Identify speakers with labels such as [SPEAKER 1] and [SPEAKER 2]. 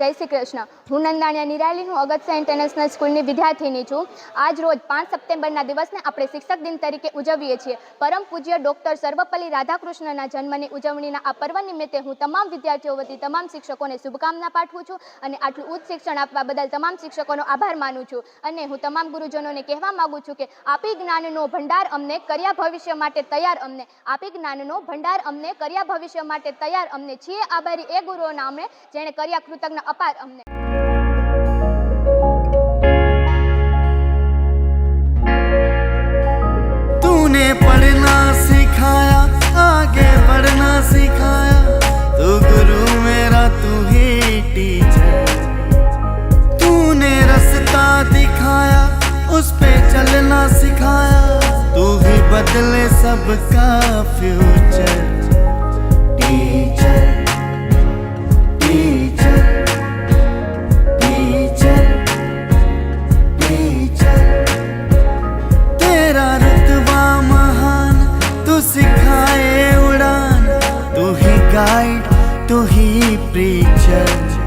[SPEAKER 1] જય શ્રી કૃષ્ણ. હું નંદાણીયા નિરાલી, હું અગત્ય ઇન્ટરનેશનલ સ્કૂલની વિદ્યાર્થીની છું. આજ રોજ પાંચ સપ્ટેમ્બરના દિવસને આપણે શિક્ષક દિન તરીકે ઉજવીએ છીએ. પરમ પૂજ્ય ડૉક્ટર સર્વપલ્લી રાધાકૃષ્ણના જન્મની ઉજવણીના આ પર્વ નિમિત્તે હું તમામ વિદ્યાર્થીઓ વતી તમામ શિક્ષકોને શુભકામના પાઠવું છું અને આટલું ઉચ્ચ શિક્ષણ આપવા બદલ તમામ શિક્ષકોનો આભાર માનું છું. અને હું તમામ ગુરુજનોને કહેવા માગું છું કે આપી જ્ઞાનનો ભંડાર અમને કર્યા ભવિષ્ય માટે તૈયાર અમને. આપી જ્ઞાનનો ભંડાર અમને કર્યા ભવિષ્ય માટે તૈયાર અમને. છીએ આભારી એ ગુરુઓના અમે જેણે કર્યા કૃતજ્ઞ અપાર અમને
[SPEAKER 2] तूने पढ़ना सिखाया आगे बढ़ना सिखाया तू गुरु मेरा तू ही टीचर तूने रास्ता दिखाया उस पे चलना सिखाया तू ही बदले सबका फ्यूचर preacher.